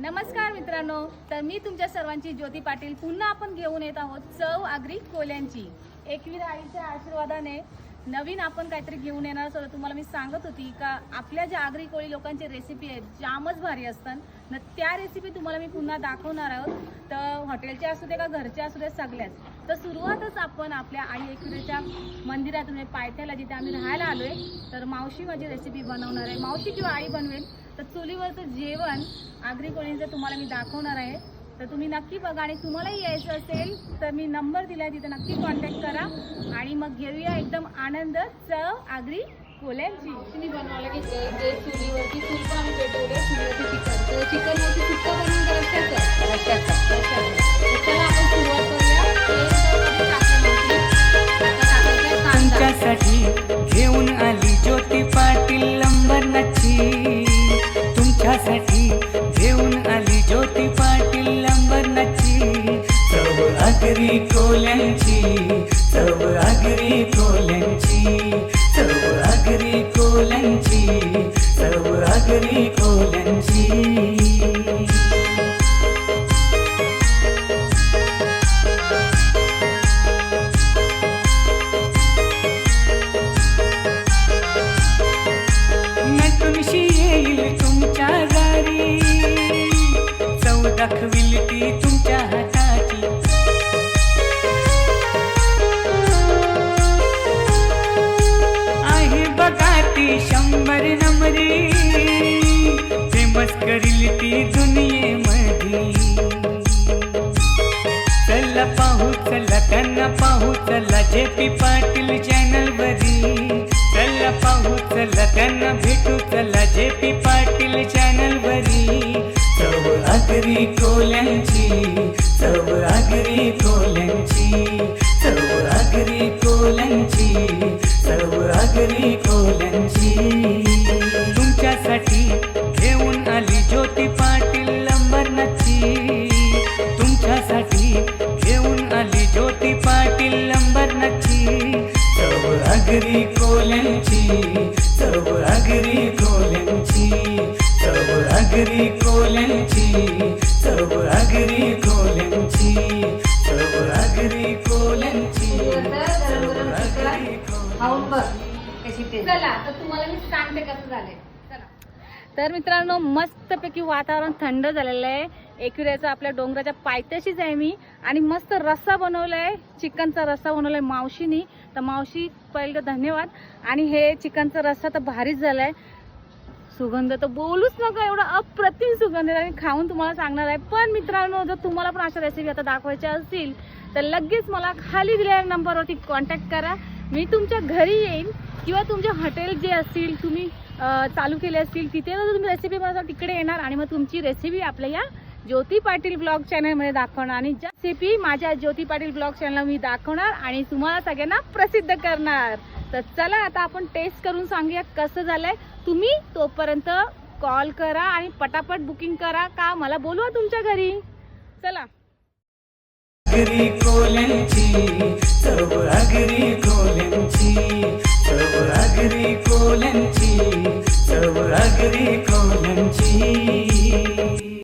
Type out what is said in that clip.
नमस्कार मित्रांनो तर मी तुमच्या सर्वांची ज्योती पाटील. पुन्हा आपण घेऊन येत आहोत चव आगरी कोल्यांची. एकवीर आईच्या आशीर्वादाने नवीन आपण काहीतरी घेऊन येणार असं तुम्हाला मी सांगत होती का आपल्या ज्या आगरी कोळी लोकांची रेसिपी आहेत जामच भारी असतात. न त्या रेसिपी तुम्हाला मी पुन्हा दाखवणार आहोत. तर हॉटेलच्या असू दे का घरच्या असू दे सगळ्याच तर सुरुवातच आपण आपल्या आई एकविरेच्या मंदिरातून म्हणजे पायथ्याला जिथे आम्ही राहायला आलो आहे तर मावशी माझी रेसिपी बनवणार आहे. मावशी किंवा आई बनवेल. तर चुलीवरचं जेवण आगरी कोळींचं तुम्हाला मी दाखवणार आहे. तर तुम्ही नक्की बघा आणि तुम्हालाही यायचं असेल तर मी नंबर दिलाय तिथे नक्की कॉन्टॅक्ट करा. आणि मग घेऊया एकदम आनंद चव आगरी कोल्यांची. मी बनवायला घेतले ते चुलीवरती चूल पण आम्ही पेटवले चुलीवरती चिकन. चिकन वरती सुक्का बनवून आगरी कोल्यांची चव आगरी कोल्यांची चव आगरी कोल्यांची चव आगरी कोल्यांची तुमच्या दारी चव दाखविल ती तुमच्या फेमस करील ती मधी. चला पाहू चला त्यांना पाहू चला जे पी पाटील चॅनल वरी चला पाहू चला त्यांना भेटू चला जे पी पाटील चॅनल वरी चव आगरी कोल्यांची चव आगरी कोल्यांची चव आगरी आगरी कोल्यांची चव आगरी कोल्यांची चव आगरी कोल्यांची चव आगरी कोल्यांची चव आगरी कोल्यांची चला तर तुम्हाला मी सांगते कसं झालंय. तर मित्रांनो मस्तपैकी वातावरण थंड झालेलं आहे. एकविऱ्याचा आपल्या डोंगराच्या पायथ्याशीच आहे मी. आणि मस्त रस्सा बनवलाय चिकनचा रस्सा बनवलाय मावशीनी. तर मावशी पहिलं धन्यवाद. आणि हे चिकनचा रस्सा तर भारीच झालाय. सुगंध तर बोलूच नका एवढा अप्रतिम सुगंध आहे. आणि खाऊन तुम्हाला सांगणार आहे. पण मित्रांनो जर तुम्हाला पण अशा रेसिपी आता दाखवायच्या असतील तर लगेच मला खाली दिलेल्या नंबरवरती कॉन्टॅक्ट करा. मी तुमच्या घरी येईन किंवा तुमचे हॉटेल जे असतील तुम्ही चालू केले असतील तिथे जर तुम्ही रेसिपी बनवता तिकडे येणार आणि मग तुमची रेसिपी आपल्या या ज्योती पाटील ब्लॉग चॅनलमध्ये दाखवणार. आणि ज्या रेसिपी माझ्या ज्योती पाटील ब्लॉग चॅनल मी दाखवणार आणि तुम्हाला सगळ्यांना प्रसिद्ध करणार. तर चला आता आपण टेस्ट करून सांगूया कसं झालंय. तुम्ही तोपर्यंत कॉल करा आणि पटापट बुकिंग करा का मला बोलवा तुमच्या घरी. चला. कोल्यांची.